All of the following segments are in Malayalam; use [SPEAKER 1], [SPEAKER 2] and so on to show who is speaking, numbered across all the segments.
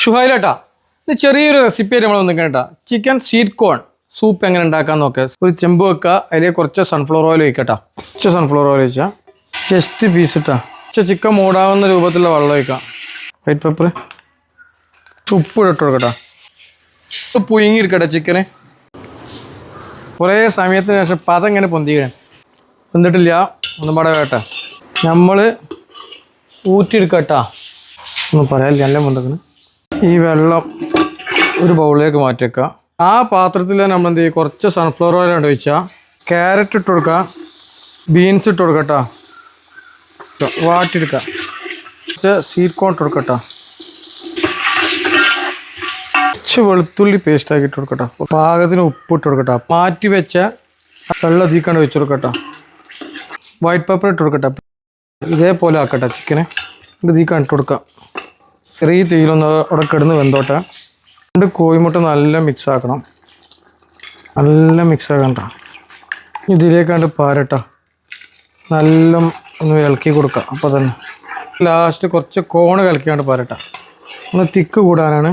[SPEAKER 1] ഷുഹൈലേട്ടാ ഇത് ചെറിയൊരു റെസിപ്പി നമ്മൾ വന്നിരിക്കണം കേട്ടോ. ചിക്കൻ സ്വീറ്റ് കോൺ സൂപ്പ് എങ്ങനെ ഉണ്ടാക്കാൻ നോക്കുക ഒരു ചെമ്പ് വെക്കുക അതിലേക്ക് കുറച്ച് സൺഫ്ലവർ ഓയിൽ ഒഴിക്കട്ടോ കുറച്ച് സൺഫ്ലവർ ഓയിൽ ഒഴിച്ചാൽ ജസ്റ്റ് പീസ് ഇട്ടാ. കുറച്ച് ചിക്കൻ മൂടാവുന്ന രൂപത്തിലുള്ള വെള്ളം ഒഴിക്കാം വൈറ്റ് പെപ്പർ ഉപ്പ് ഇട്ട് കൊടുക്കട്ടോ പുഴുങ്ങി എടുക്കട്ടെ ചിക്കന് കുറേ സമയത്തിന് ശേഷം പദം ഇങ്ങനെ പൊന്തിക്കണേ. പൊന്തിട്ടില്ല. ഒന്നും പാടെ വേട്ടെ നമ്മൾ ഊറ്റിയെടുക്കട്ടാ ഒന്നും പറയാനില്ല നല്ല മുണ്ടത്തിന് ഈ വെള്ളം ഒരു ബൗളിലേക്ക് മാറ്റി വെക്കുക ആ പാത്രത്തിൽ നമ്മൾ എന്ത് ചെയ്യും? കുറച്ച് സൺഫ്ലവർ ഓയിൽ ഉണ്ട് ഒഴിച്ചാൽ ക്യാരറ്റ് ഇട്ട് കൊടുക്കുക. ബീൻസ് ഇട്ട് കൊടുക്കട്ടോ വാട്ടിയെടുക്കുക. കുറച്ച് സീറ്റ് കോൺ ഇട്ട് കൊടുക്കട്ടോ കുറച്ച് വെളുത്തുള്ളി പേസ്റ്റ് ആക്കിയിട്ട് കൊടുക്കട്ടോ പാകത്തിന് ഉപ്പ് ഇട്ട് കൊടുക്കട്ടോ മാറ്റി വെച്ച വെള്ളം തീക്കാണ്ട് വെച്ച് കൊടുക്കട്ടോ വൈറ്റ് പേപ്പർ ഇട്ട് കൊടുക്കട്ടെ ഇതേപോലെ ആക്കട്ടെ ചിക്കനെ. ഇത് തീക്കാൻ ഇട്ട് കൊടുക്കാം ചെറിയ തീയിലൊന്ന് അവിടെ കിടന്ന് വെന്തോട്ടെ. രണ്ട് കോഴിമുട്ട നല്ല മിക്സ് ആക്കണം. നല്ല മിക്സ് ആക്കണ്ട ഇതിലേക്കാണ്ട് പാരട്ട. നല്ല ഒന്ന് ഇളക്കി കൊടുക്കുക അപ്പോൾ തന്നെ. ലാസ്റ്റ് കുറച്ച് കോണ് കലക്കിയാണ്ട് പാരട്ട. ഒന്ന് തിക്ക് കൂടാനാണ്.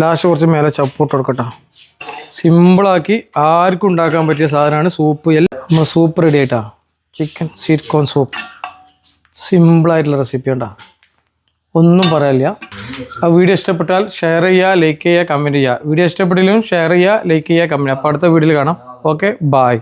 [SPEAKER 1] ലാസ്റ്റ് കുറച്ച് മേലെ ചപ്പൂട്ട് കൊടുക്കട്ട. സിമ്പിളാക്കി ആർക്കും ഉണ്ടാക്കാൻ പറ്റിയ സാധനമാണ് സൂപ്പ് എല്ലാം നമ്മൾ സൂപ്പ് റെഡി ആയിട്ടാ. ചിക്കൻ സീറ്റ് കോൺ സൂപ്പ് സിമ്പിളായിട്ടുള്ള റെസിപ്പി ഉണ്ടാ? ഒന്നും പറയാനില്ല. ആ വീഡിയോ ഇഷ്ടപ്പെട്ടാൽ ഷെയർ ചെയ്യുക ലൈക്ക് ചെയ്യുക കമന്റ് ചെയ്യുക. വീഡിയോ ഇഷ്ടപ്പെട്ടില്ലെങ്കിലും ഷെയർ ചെയ്യുക ലൈക്ക് ചെയ്യുക കമന്റ് അപ്പോൾ അടുത്ത വീഡിയോയിൽ കാണാം. Okay bye